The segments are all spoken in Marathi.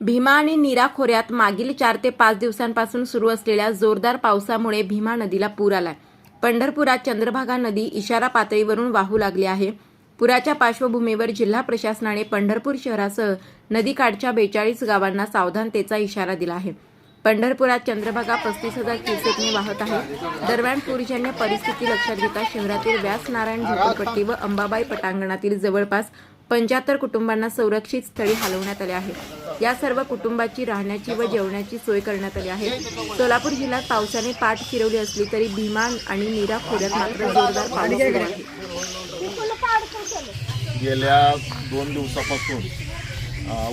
भीमा आणि नीरा खोऱ्यात मागील चार ते पाच दिवसांपासून सुरू असलेल्या जोरदार पावसामुळे भीमा नदीला पूर आलाय. पंढरपुरात चंद्रभागा नदी इशारा पातळीवरून वाहू लागली आहे. पुराच्या पार्श्वभूमीवर जिल्हा प्रशासनाने पंढरपूर शहरासह नदीकाठच्या बेचाळीस गावांना सावधानतेचा इशारा दिला आहे. पंढरपुरात चंद्रभागा पस्तीस हजार क्युसेकने वाहत आहे. दरम्यान पूरजन्य परिस्थिती लक्षात घेता शहरातील व्यास नारायण झोपडपट्टी व अंबाबाई पटांगणातील जवळपास पंच्याहत्तर कुटुंबांना संरक्षित स्थळी हलवण्यात आले आहे. या सर्व कुटुंबाची राहण्याची व जेवणाची सोय करण्यात आली आहे. सोलापूर जिल्ह्यात पावसाने पाठ फिरवली असली तरी भीमा आणि नीरा खोऱ्यात मात्र जोरदार पाऊस सुरू आहे. गेल्या दोन दिवसापासून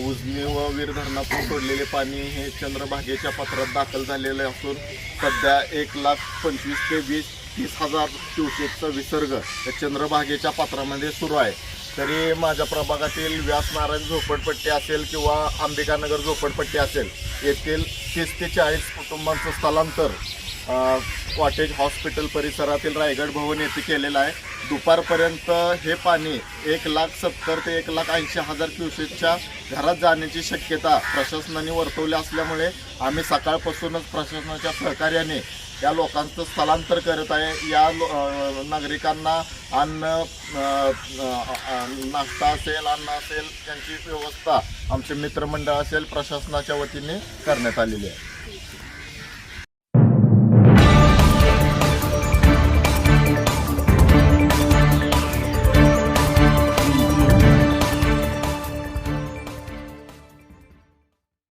उजनी व वीर धरणातून सोडलेले पाणी हे चंद्रभागेच्या पात्रात दाखल झालेले असून सध्या एक लाख पंचवीस ते वीस तीस हजार क्युसेकचा विसर्ग या चंद्रभागेच्या पात्रामध्ये सुरू आहे. तरी माझ्या प्रभागातील व्यास नारायण झोपडपट्टी असेल किंवा अंबिकानगर झोपडपट्टी असेल येथील तीस ते चाळीस कुटुंबांचं स्थलांतर कॉटेज हॉस्पिटल परिसरातील रायगड भवन येथे केलेलं आहे. दुपारपर्यंत हे पाणी एक लाख सत्तर ते एक लाख ऐंशी हजार क्युसेकच्या घरात जाण्याची शक्यता प्रशासनाने वर्तवली असल्यामुळे आम्ही सकाळपासूनच प्रशासनाच्या सहकार्याने या लोकांचं स्थलांतर करत आहे. या लो- नागरिकांना अन्न नाश्ता असेल अन्न असेल त्यांची व्यवस्था आमचे मित्रमंडळ असेल प्रशासनाच्या वतीने करण्यात आलेली आहे.